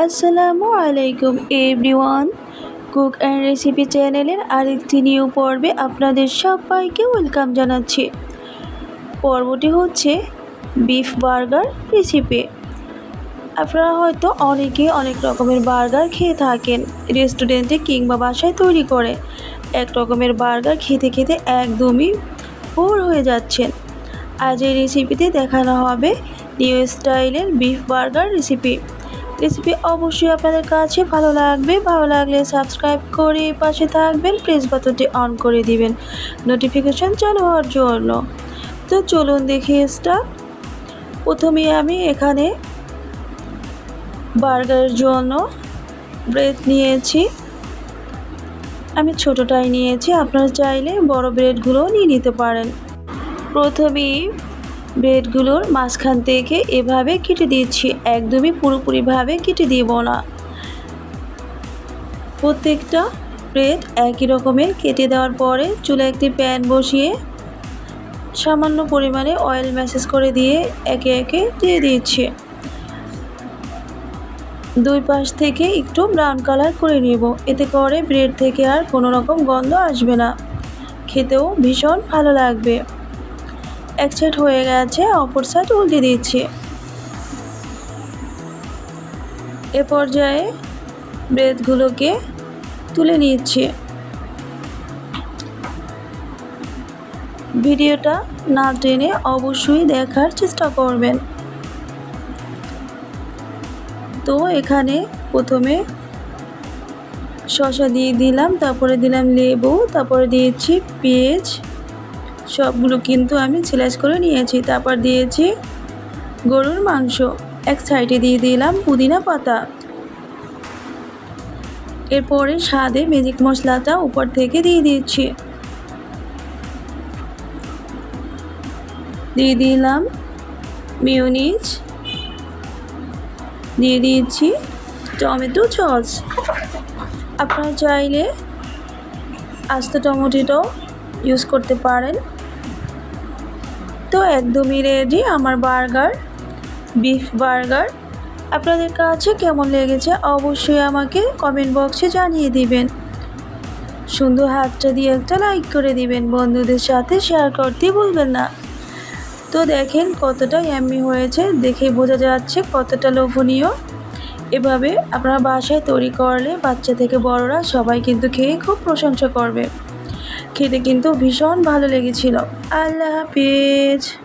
আসসালামু আলাইকুম everyone. Cook and recipe চ্যানেলের আরেকটি নিউ পর্বে আপনাদের সবাইকে ওয়েলকাম জানাচ্ছি। পর্বটি হচ্ছে বিফ বার্গার রেসিপি। আপনারা হয়তো অনেকে অনেক রকমের বার্গার খেয়ে থাকেন, রেস্টুরেন্টে কিংবা বাসায় তৈরি করে। এক রকমের বার্গার খেতে খেতে একদমই বোর হয়ে যাচ্ছেন। আজ এই রেসিপিতে দেখানো হবে নিউ স্টাইলের বিফ বার্গার রেসিপি। রেসিপি অবশ্যই আপনাদের কাছে ভালো লাগবে, ভালো লাগলে সাবস্ক্রাইব করে পাশে থাকবেন প্রেস বাটনটি অন করে দিবেন নোটিফিকেশান চালু হওয়ার জন্য। তো চলুন দেখি স্টার্ট প্রথমে আমি এখানে বার্গারের জন্য ব্রেড নিয়েছি। আমি ছোটোটাই নিয়েছি, আপনারা চাইলে বড় ব্রেডগুলোও নিয়ে নিতে পারেন। প্রথমেই ব্রেডগুলোর মাঝখান থেকে এভাবে কেটে দিচ্ছি। একদমই পুরোপুরিভাবে কেটে দিব না। প্রত্যেকটা ব্রেড একই রকমের কেটে দেওয়ার পরে চুলে একটি প্যান বসিয়ে সামান্য পরিমাণে অয়েল ম্যাসেজ করে দিয়ে একে একে দিয়ে দিচ্ছি। দুই পাশ থেকে একটু ব্রাউন কালার করে নেব। এতে করে ব্রেড থেকে আর কোনো রকম গন্ধ আসবে না। খেতেও ভীষণ ভালো লাগবে। এক সাইড হয়ে গেছে, অপর সাইড উল্টে দিচ্ছি। এ পর্যায়ে ব্রেডগুলোকে তুলে নিচ্ছি। ভিডিওটা না টেনে অবশ্যই দেখার চেষ্টা করবেন। তো এখানে প্রথমে শসা দিয়ে দিলাম, তারপরে দিলাম লেবু, তারপরে দিয়েছি পেঁয়াজ সবগুলো কিন্তু আমি সিলাইজ করে নিয়েছি। তারপর দিয়েছি গরুর মাংস। এক সাইডে দিয়ে দিলাম পুদিনা পাতা। এরপরে স্বাদে ম্যাজিক মশলাটা উপর থেকে দিয়ে দিচ্ছি। দিয়ে দিলাম মিউনিজ দিয়ে দিয়েছি টমেটো সস আপনারা চাইলে আস্ত টমেটোটাও ইউজ করতে পারেন। তো একদমই রেডি আমার বার্গার বিফ বার্গার আপনাদের কাছে কেমন লেগেছে অবশ্যই আমাকে কমেন্ট বক্সে জানিয়ে দিবেন। সুন্দর হাতটা দিয়ে একটা লাইক করে দিবেন বন্ধুদের সাথে শেয়ার করতে ভুলবেন না। তো দেখেন কতটা এমনি হয়েছে, দেখে বোঝা যাচ্ছে কতটা লোভনীয়। এভাবে আপনারা বাসায় তৈরি করলে বাচ্চা থেকে বড়রা সবাই কিন্তু খেয়ে খুব প্রশংসা করবে। খেতে কিন্তু ভীষণ ভালো লেগেছিল। আল্লাহ হাফিজ।